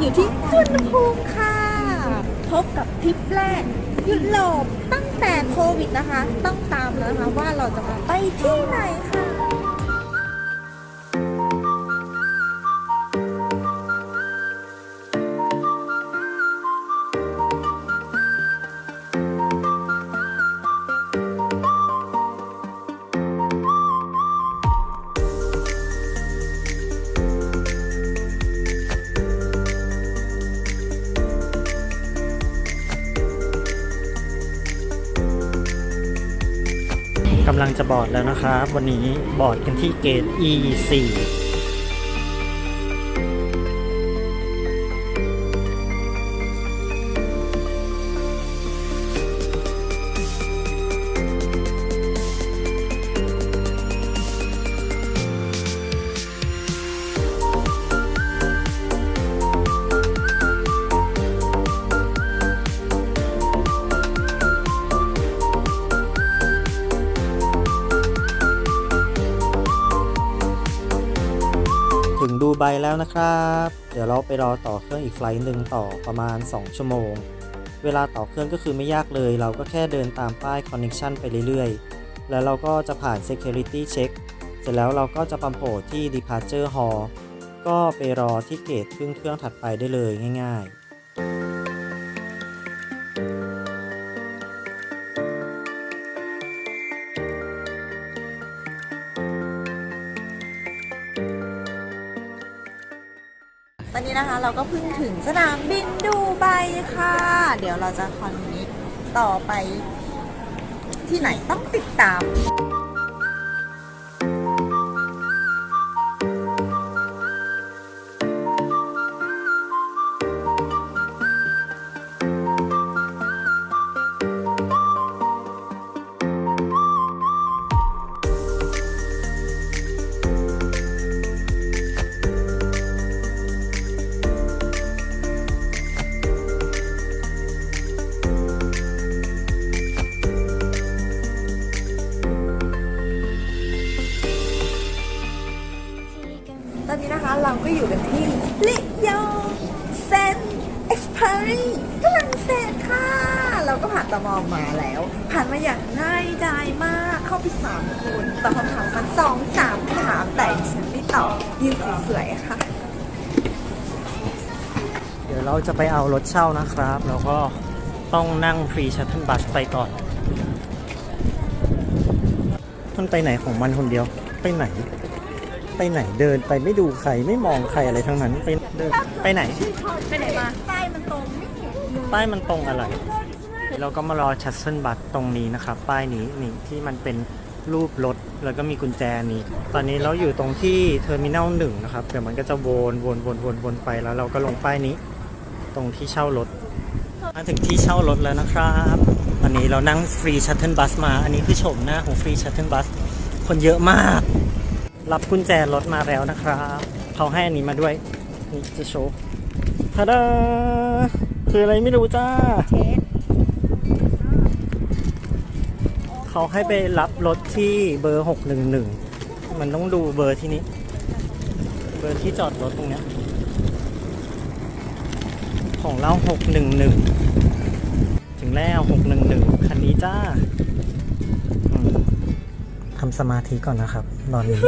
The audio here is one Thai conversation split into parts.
อยู่ที่สุวรรณภูมิค่ะ พบกับทริปแรกยุโรปตั้งแต่โควิดนะคะ ต้องตามแล้วนะคะว่าเราจะมาไปที่ไหนค่ะ จะบอร์ดแล้วนะครับ วันนี้บอร์ดกันที่เกต E4 ถึงดูไบแล้วนะครับ เดี๋ยวเราไปรอต่อเครื่องอีกไฟล์หนึ่งต่อประมาณ 2 ชั่วโมง เวลาต่อเครื่องก็คือไม่ยากเลย เราก็แค่เดินตามป้าย connection ไปเรื่อยๆ แล้วเราก็จะผ่าน security check เสร็จแล้วเราก็จะปั๊มโผล่ที่ departure hall ก็ไปรอที่เกตขึ้นเครื่องถัดไปได้เลยง่าย ๆ อนนี้นะคะเราก็เพิ่งถึงสนามบินดูไบค่ะ เดี๋ยวเราจะคอนเนคต่อไปที่ไหนต้องติดตามานมาอย่างง่ายดายมากเข้าไปสามคนตอบคำถามกันสองสามถามแต่ดิฉันไม่ตอบยืนสวยๆค่ะ เดี๋ยวเราจะไปเอารถเช่านะครับ แล้วก็ต้องนั่งฟรีชัตเทิลบัสไปก่อนมันไปไหนของมันคนเดียว ไปไหน ไปไหนเดินไปไม่ดูใครไม่มองใครอะไรทั้งนั้นไปเดินไปไหน ไปไหนมา ใต้มันตรงไม่เห็นเลยป้ายมันตรงอะไร เราก็มารอชัตเทิลบัสตรงนี้นะครับ ป้ายนี้นี่ที่มันเป็นรูปรถแล้วก็มีกุญแจนี้ ตอนนี้เราอยู่ตรงที่เทอร์มินอลหนึ่งนะครับ เดี๋ยวมันก็จะวนวนวนวนวนไปแล้วเราก็ลงป้ายนี้ ตรงที่เช่ารถ มาถึงที่เช่ารถแล้วนะครับตอนนี้เรานั่งฟรีชัตเทิลบัสมา อันนี้คือโฉมหน้าของฟรีชัตเทิลบัสคนเยอะมาก รับกุญแจรถมาแล้วนะครับเขาให้อันนี้มาด้วย นี่จะโชว์ทาดาคืออะไรไม่รู้จ้าเช็ด เขาให้ไปรับรถที่เบอร์611มันต้องดูเบอร์ที่นี้ เบอร์ที่จอดรถตรงเนี้ยของเรา611ถึงแล้ว611คันนี้จ้าทำสมาธิก่อนนะครับตอนนี้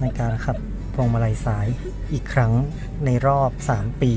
ในการขับพวงมาลัยซ้ายอีกครั้งในรอบ 3 ปี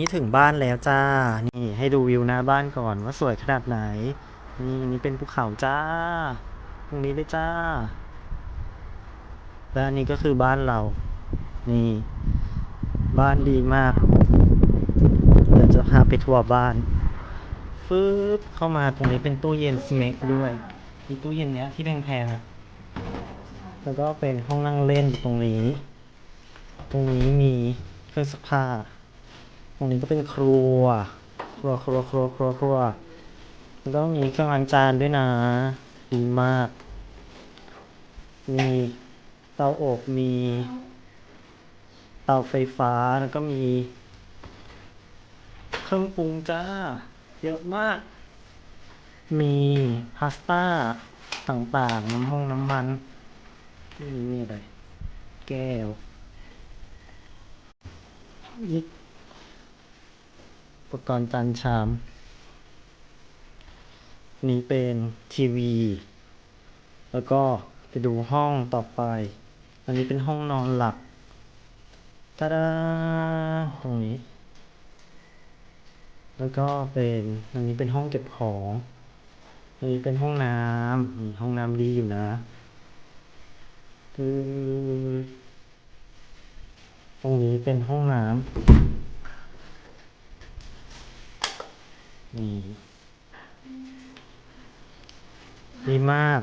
นี้ถึงบ้านแล้วจ้า นี่ให้ดูวิวหน้าบ้านก่อนว่าสวยขนาดไหน นี่นี่เป็นภูเขาจ้า ตรงนี้เลยจ้า และอันนี้ก็คือบ้านเรา นี่ บ้านดีมาก เดี๋ยวจะพาไปทัวร์บ้าน ฟืบเข้ามาตรงนี้เป็นตู้เย็นสเมกด้วยมีตู้เย็นเนี้ยที่แพงๆอะแล้วก็เป็นห้องนั่งเล่นอยู่ตรงนี้ ตรงนี้มีเครื่องซักผ้า ตรงนี้ก็เป็นครัว ครัวครัวครัวครัวครัวแล้วก็มีเครื่องล้างจานด้วยนะ ดีมาก มีเตาอบมี เตาไฟฟ้าแล้วก็มี เครื่องปรุงจ้า เยอะมาก มีพาสต้าต่างๆ น้ำห้องน้ำมันนี่มีอะไรแก้วยิก ปกรณ์จานชาม นี่เป็นทีวี แล้วก็ไปดูห้องต่อไป อันนี้เป็นห้องนอนหลักตาดาตรงนี้ แล้วก็เป็นอันนี้เป็นห้องเก็บของอันนี้เป็นห้องน้ำห้องน้ำดีอยู่นะคือตรงนี้เป็นห้องน้ำ นี่ดีมาก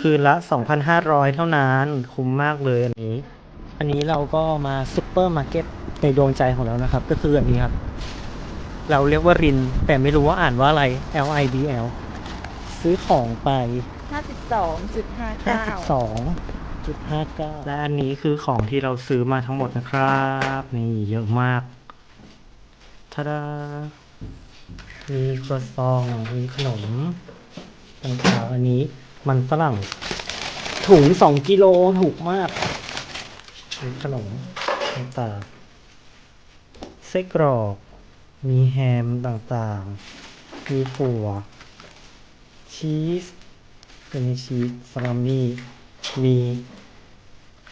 คืนละ 2,500 เท่านั้น คุ้มมากเลยอันนี้ อันนี้เราก็มาซุปเปอร์มาร์เก็ตในดวงใจของเรานะครับ ก็คืออันนี้ครับ เราเรียกว่าริน แต่ไม่รู้ว่าอ่านว่าอะไร L I D L ซื้อของไป 52.59 52.59 และอันนี้คือของที่เราซื้อมาทั้งหมดนะครับ นี่เยอะมากทาดา มีครัวซองมีขนมต่างๆอันนี้มันฝรั่ง ถุง2กิโลถูกมากมีขนมต่างๆไส้กรอก มีแฮมต่างๆ มีถั่ว ชีสเป็นชีสซาลามี่มี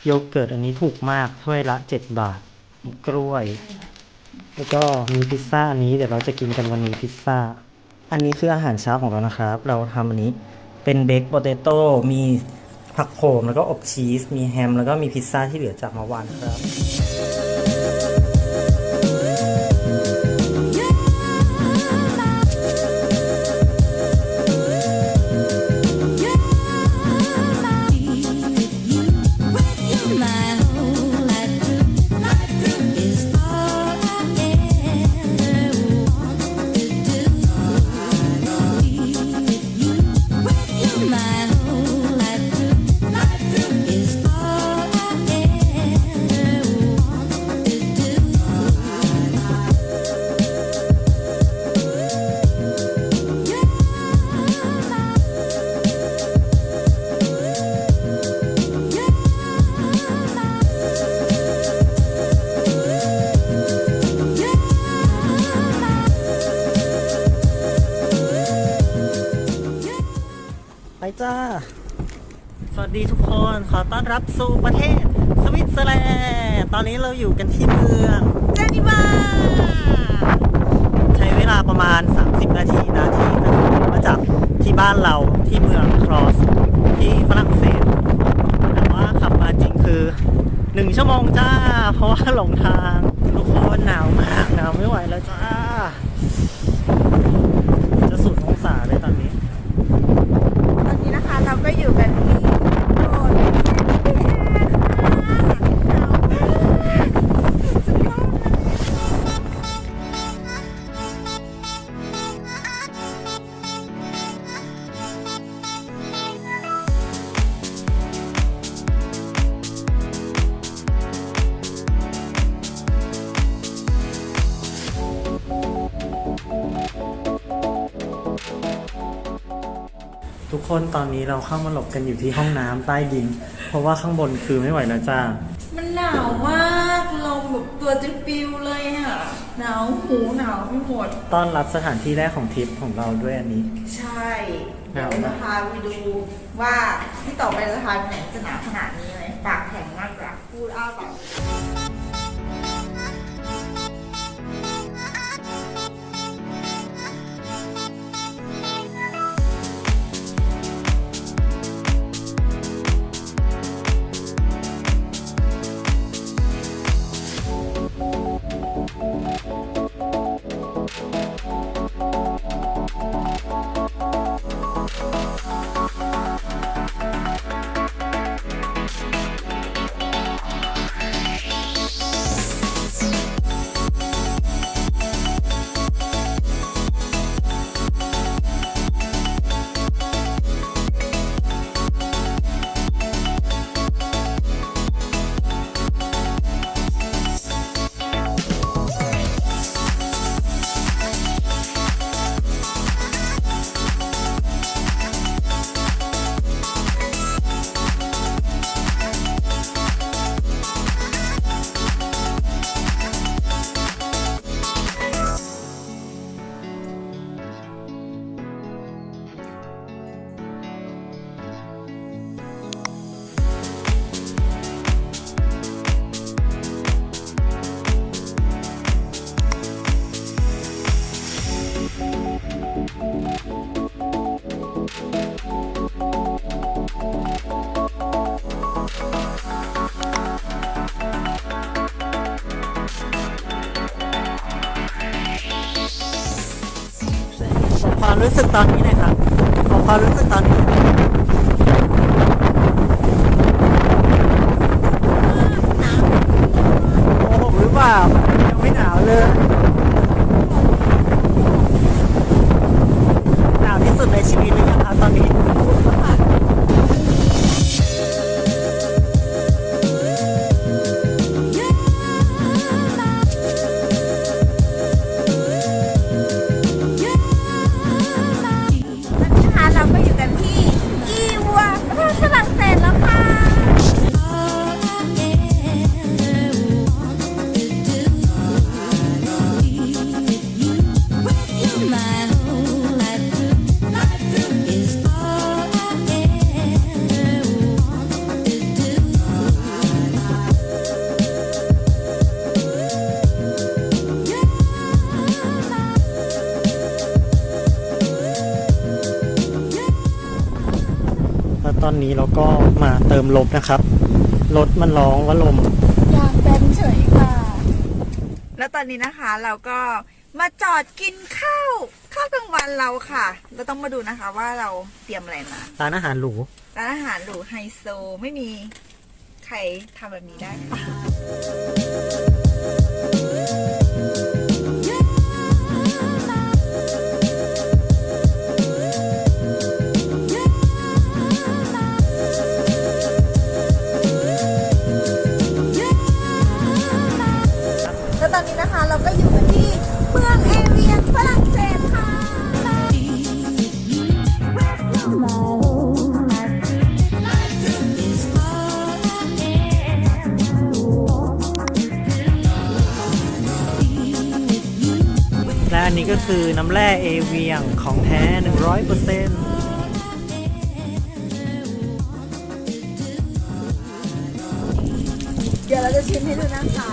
โยเกิร์ตอันนี้ถูกมากถ้วยละ7บาทมีกล้วย แล้วก็มีพิซซ่าอันนี้เดี๋ยวเราจะกินกันวันนี้พิซซ่า อันนี้คืออาหารเช้าของเรานะครับ เราทำอันนี้เป็นเบคโปเตโต้มีผักโขมแล้วก็อบชีส มีแฮม แล้วก็มีพิซซ่าที่เหลือจากเมื่อวานครับ ดีทุกคนขอต้อนรับสู่ประเทศสวิตเซอร์แลนด์ตอนนี้เราอยู่กันที่เมืองเจนิวาใช้เวลาประมาณ 30 นาทีนะที่จะมาจากที่บ้านเราที่เมืองครอสที่ฝรั่งเศสแต่ว่าขับมาจริงคือ 1 ชั่วโมงจ้า เพราะว่าหลงทางทุกคนหนาวมากหนาวไม่ไหวแล้วจ้า คนตอนนี้เราเข้ามาหลบกันอยู่ที่ห้องน้ำใต้ดิน เพราะว่าข้างบนคือไม่ไหวแล้วจ้า มันหนาวมากลมแบบตัวจะปิวเลยอะ หนาวหูหนาวไปหมด ต้อนรับสถานที่แรกของทริปของเราด้วยอันนี้ ใช่หเดี๋ยนาววจะมากพาไปดูว่าที่ต่อไปจะพาไปไหนจะหนาวขนาดนี้ไหมปากแข็งมากกว่าพูดอ้าปาก อ ตอนนี้เราก็มาเติมลมนะครับ รถมันร้องว่าลมยางแบนเฉยค่ะ แล้วตอนนี้นะคะเราก็มาจอดกินข้าวข้าวกลางวันเราค่ะ เราต้องมาดูนะคะว่าเราเตรียมอะไรมา ร้านอาหารหรู ร้านอาหารหรูไฮโซไม่มีใครทำแบบนี้ได้ค่ะ นนี้ก็คือน้ำแร่เอเวียงของแท้ 100%เดี๋ยวเราจะชิมให้ดูนะคะ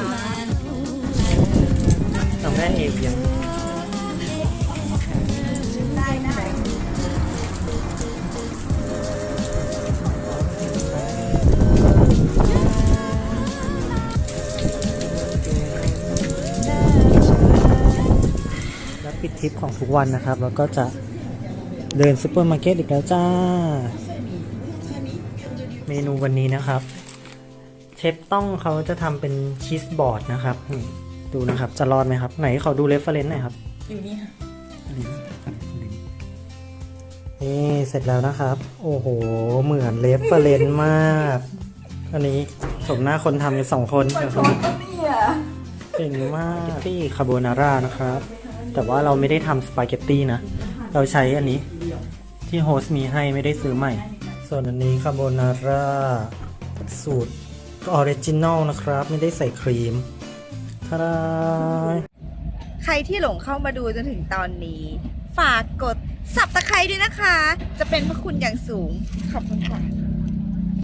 น้ำแร่เอเวียง ปิดทริปของทุกวันนะครับ แล้วก็จะเดินซูเปอร์มาร์เก็ตอีกแล้วจ้า เมนูวันนี้นะครับ เชฟต้องเขาจะทำเป็นชีสบอร์ดนะครับนี่ดูนะครับจะรอดไหมครับ ไหนเขาดูเรฟเฟรนซ์หน่อยครับอยู่นี่ค่ะนี่เสร็จแล้วนะครับ โอ้โห เหมือนเรฟเฟรนซ์มาก อันนี้สมหน้าคนทำกันสองคนเดี๋ยวคนนี้เนี่ยเก่งมากที่คาโบนาร่านะครับ แต่ว่าเราไม่ได้ทำสปาเกตตี้นะ เราใช้อันนี้ที่โฮสต์มีให้ไม่ได้ซื้อใหม่ ส่วนอันนี้คาโบนาร่าสูตรออริจินอลนะครับ ไม่ได้ใส่ครีมทาดาใครที่หลงเข้ามาดูจนถึงตอนนี้ ฝากกดสับตะไคร้ด้วยนะคะ จะเป็นพระคุณอย่างสูง ขอบคุณค่ะ